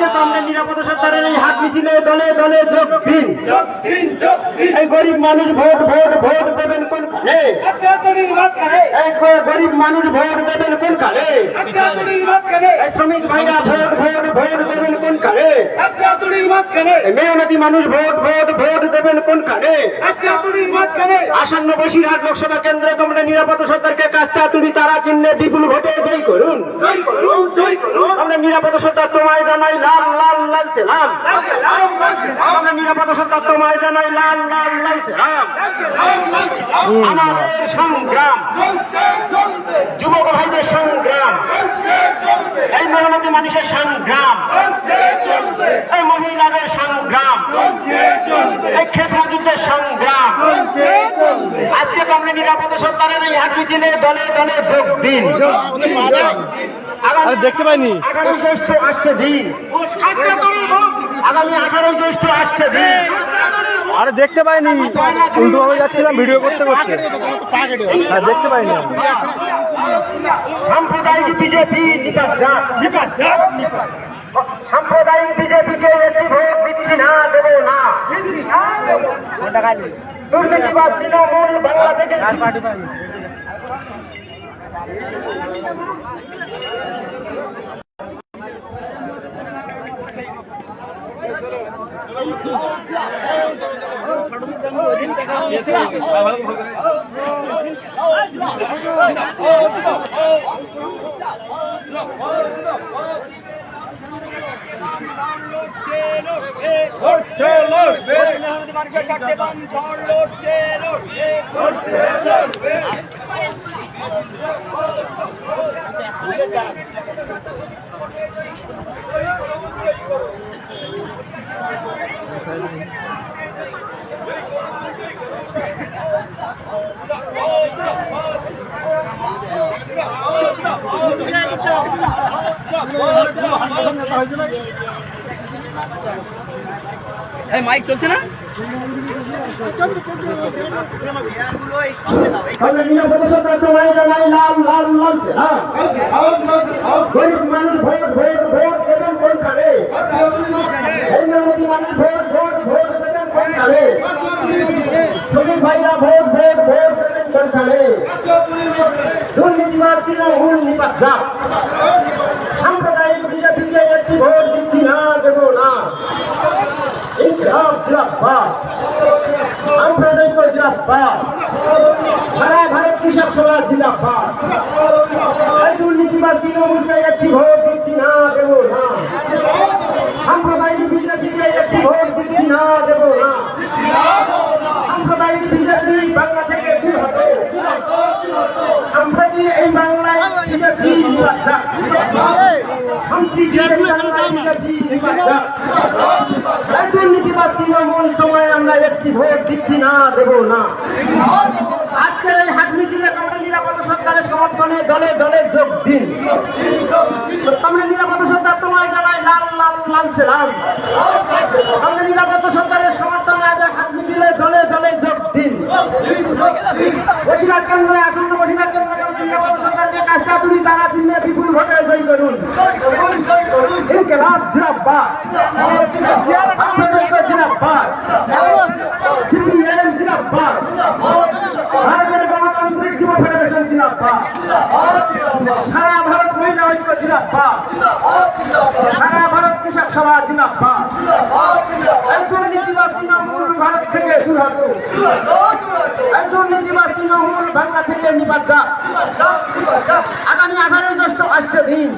আজকে তো আমরা নিরাপত্তা সরকারের এই হাত মিছিলে দলে দলে যোগ দিন। যোগ এই গরিব মানুষ ভোট ভোট ভোট দেবেন কোন কালে এই গরিব মানুষ ভোট দেবেন কোন কালে এই শ্রমিক ভাইরা ভোট ভোট ভোট কোন কালে অত্যাচারীর মাঝখানে এই মেহনতি মানুষ ভোট ভোট ভোট দেবেন কোন কালে অত্যাচারীর মাঝখানে আসন্ন বসিরহাট লোকসভা কেন্দ্রে তোমরা নিরাপত্তা সরকারকে কাজটা তুলি তারা চিহ্নে বিপুল ভোটে জয় করুন। জয় করুন জয় করুন। আমরা নিরাপত্তা সরকার তোমায় জানাই লাল লাল লাল সেলাম আমরা নিরাপত্তা সরকার তোমায় জানাই লাল লাল লাল সেলাম আমাদের সংগ্রাম। যুবক ভাইদের সংগ্রাম। এই মেহনতি মানুষের সংগ্রাম। এই মহিলাদের সংগ্রাম। এই ক্ষেত মজুরদের সংগ্রাম। আজকে তো আমরা নিরাপত্তা সরকারের এই হাট মিছিলে দলে দলে যোগ দিন। দেখতে পাইনি। আগামী জ্যৈষ্ঠ আসছে দিন। আগামী আঠারোই জ্যৈষ্ঠ আসছে দিন। আরে দেখতে পাইনি। উল্টো ভাবে যাচ্ছিলাম ভিডিও করতে করতে। হ্যাঁ দেখতে পাইনি। সাম্প্রদায়িক বিজেপি সাম্প্রদায়িক বিজেপিকে একটি ভোট দিচ্ছি না দেব না দুর্নীতিবাদ তৃণমূল বাংলা থেকে মানুষের স্বার্থে ঝড় লড়ছে লড়ছে মাইক চলছে না লাল লাল লাল সেলাম গরিব মানুষ এই দুর্নীতিবাদ তৃণমূল নিপাত সাম্প্রদায়িক বিজেপিকে একটি ভোট দিচ্ছি না দেব না জিরাফাত সাম্প্রদায়িক জিরাফাত সারা ভারত কৃষক সভা জিরাফাত এই দুর্নীতিবাদ তৃণমূলকে একটি ভোট দিচ্ছি না দেব না সাম্প্রদায়িক বিজেপিকে একটি ভোট দিচ্ছি না দেব না সাম্প্রদায়িক বিজেপি বাংলা থেকে দূর হবে এই বাংলায় বিজেপি নির্বাচন বাংলায় বিজেপি এই তৃণমূল সময় আমরা একটি ভোট দিচ্ছি না, দেব না। আজকের এই হাট মিছিলে নিরাপত্তা সরকারের সমর্থনে দলে দলে যোগ দিন। আমরা নিরাপত্তা সরকার তোমায় জানাই লাল লাল লাল সেলাম আমরা নিরাপত্তা সরকারের সমর্থনে আজ হাট মিছিলে দলে দলে যোগ দিন। বসিরহাট কেন্দ্রে আসন্ন বসিরহাট কেন্দ্রে নিরাপত্তা সরকারকে কাজটা তুলি তারা চিহ্নে বিপুল ভোটে জয় করুন। ইনকেলাব জিরাব্বাদ আপনাদের জিরাব্বাদ সিপিএম জিরাব্বাদ ভারতের গণতান্ত্রিক যুব ফেডারেশন জিরাব্বাদ সারা ভারত মহিলা ঐক্য জিরাব্বাদ সারা ভারত কৃষক সভা জিরাব্বাদ এই দুর্নীতিবাদ তৃণমূল ভারত থেকে দূর হবে। এই দুর্নীতিবাদ তৃণমূল বাংলা থেকে আগামী আঠারোই জ্যৈষ্ঠ দিন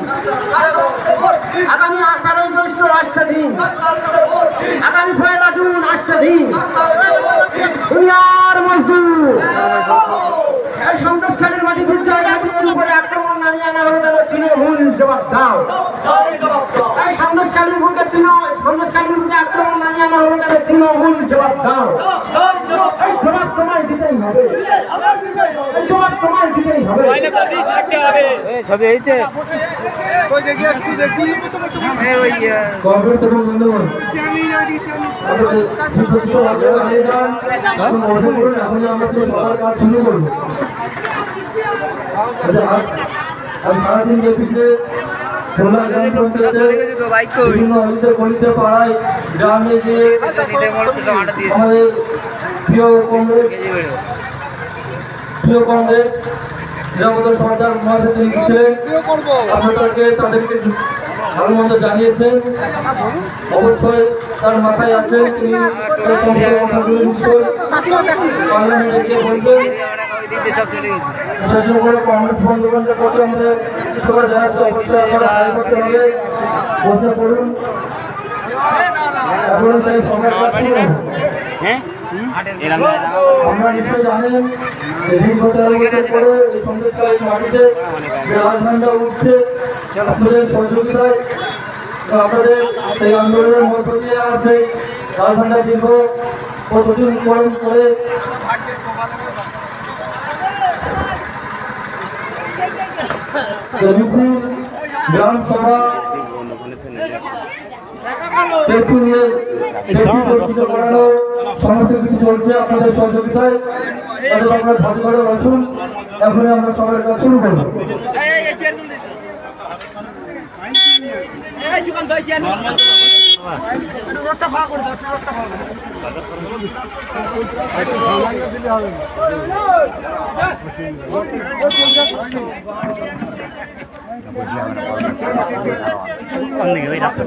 আগামী আঠারোই জ্যৈষ্ঠ রাষ্ট্রাধীন। আগামী পয়লা জুন রাষ্ট্রাধীন। দুনিয়ার মজদুর। এই সন্দেশখালীর মাটি দুর্জয়ের উপরে আক্রমণ নামিয়ে আনা হলো তৃণমূল জবাব দাও এই সন্দেশখালীর বুকে তৃণ সন্দেশখালীর বুকে হলো তাদের তৃণমূল জবাব দাও। এই জবাব তোমায় দিতেই হবে। এই জবাব তোমায় দিতেই হবে। ছবি হয়েছে কংগ্রেস এবং আন্দোলন আমরা সবার কাজ শুরু করব আজ সারাদিন প্রিয় কংগ্রেস প্রিয় কংগ্রেস মহাসচিব ছিলেন আপনাদেরকে তাদেরকে ভালো মন্দ জানিয়েছেন। অবশ্যই তার মাথায় আছেন তিনি তার সমস্ত কথাগুলো কংগ্রেস প্রতি আমাদের করতে হবে। বসে পড়ুন। এখন সেই সময় পাচ্ছি আমরা নিশ্চয়ই জানেন যে দীর্ঘ পরে এই সন্দেশকালী মাটিতে যে রাজধানীটা উঠছে আপনাদের সহযোগিতায়। আপনাদের সেই আন্দোলনের মধ্য দিয়ে আর সেই রাজধানীটা দীর্ঘ প্রতিদিন করে মিছিল গ্রামসভা সমস্ত কিছু চলছে আপনাদের সহযোগিতায়। আপনার এখনই আমরা সবাই শুরু করব। অন্যদিকে ওই রাস্তা